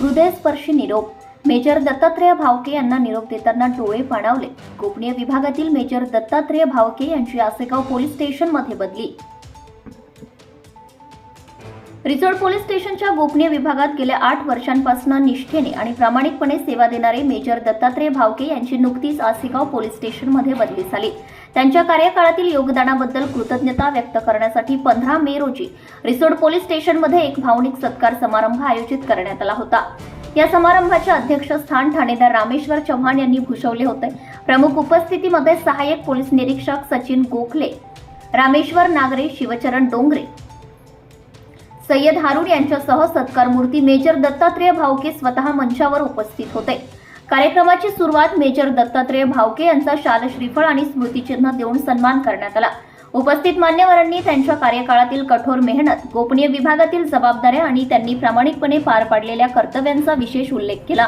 हृदयस्पर्शी निरोप. मेजर दत्तात्रेय भावके यांना निरोप देताना डोळे पाणावले गोपनीय विभागातील मेजर दत्तात्रेय भावके यांची आसेगाव पोलीस स्टेशनमध्ये बदली. रिसोड पोलीस स्टेशनच्या गोपनीय विभागात गेल्या आठ वर्षांपासून निष्ठेने आणि प्रामाणिकपणे सेवा देणारे मेजर दत्तात्रेय भावके यांची नुकतीच आसेगाव पोलीस स्टेशनमध्ये बदली झाली. त्यांच्या कार्यकाळातील योगदानाबद्दल कृतज्ञता व्यक्त करण्यासाठी पंधरा मे रोजी रिसोड पोलीस स्टेशनमध्ये एक भावनिक सत्कार समारंभ आयोजित करण्यात आला होता. या समारंभाचे अध्यक्षस्थान ठाणेदार रामेश्वर चव्हाण यांनी भूषवले होते. प्रमुख उपस्थितीमध्ये सहाय्यक पोलीस निरीक्षक सचिन गोखले रामेश्वर नागरे शिवचरण डोंगरे सय्यद हारून यांच्यासह सत्कार मूर्ती मेजर दत्तात्रेय भावके स्वतः मंचावर उपस्थित होते. कार्यक्रमाची सुरुवात मेजर दत्तात्रेय भावके यांचा शाल श्रीफळ आणि स्मृतिचिन्ह देऊन सन्मान करण्यात आला. उपस्थित मान्यवरांनी त्यांच्या कार्यकाळातील कठोर मेहनत गोपनीय विभागातील जबाबदाऱ्या आणि त्यांनी प्रामाणिकपणे पार पाडलेल्या कर्तव्यांचा विशेष उल्लेख केला.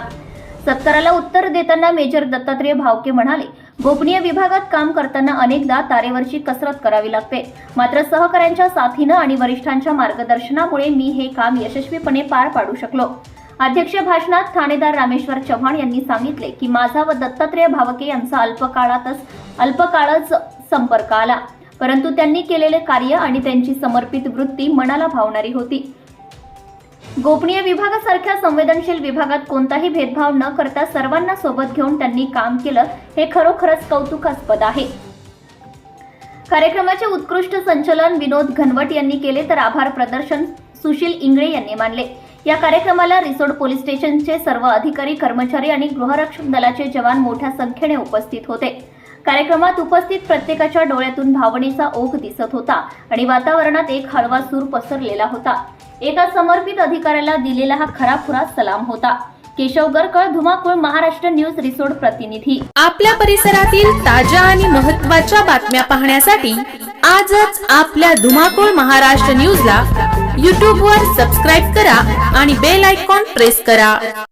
सत्काराला उत्तर देताना मेजर दत्तात्रेय भावके म्हणाले गोपनीय विभागात काम करताना अनेकदा तारेवरची कसरत करावी लागते. मात्र सहकाऱ्यांच्या साथीनं आणि वरिष्ठांच्या मार्गदर्शनामुळे मी हे काम यशस्वीपणे पार पाडू शकलो. अध्यक्ष भाषणात ठाणेदार रामेश्वर चव्हाण यांनी सांगितले की माझा व दत्तात्रेय भावके यांचा अल्पकाळातच अल्पकाळच संपर्क आला. परंतु त्यांनी केलेले कार्य आणि त्यांची समर्पित वृत्ती मनाला भावणारी होती. गोपनीय विभागासारख्या संवेदनशील विभागात कोणताही भेदभाव न करता सर्वांना सोबत घेऊन त्यांनी काम केलं हे खरोखरच कौतुकास्पद आहे. कार्यक्रमाचे उत्कृष्ट संचलन विनोद घनवट यांनी केले तर आभार प्रदर्शन सुशील इंगळे यांनी मानले. या कार्यक्रमाला रिसोड पोलीस स्टेशनचे सर्व अधिकारी कर्मचारी आणि गृहरक्षक दलाचे जवान मोठ्या संख्येने उपस्थित होते. कार्यक्रमात उपस्थित प्रत्येकाच्या डोळ्यातून भावनेचा ओघ दिसत होता आणि वातावरणात एक हळवा सूर पसरलेला होता. एका समर्पित अधिकाऱ्याला दिलेला हा खराखुरा सलाम होता. केशव गरकळ धुमाकूळ महाराष्ट्र न्यूज रिसोड प्रतिनिधी. आपल्या परिसरातील ताज्या आणि महत्त्वाच्या बातम्या पाहण्यासाठी आजच आपल्या धुमाकूळ महाराष्ट्र न्यूजला यूट्यूबवर सबस्क्राईब करा आणि बेल आयकॉन प्रेस करा.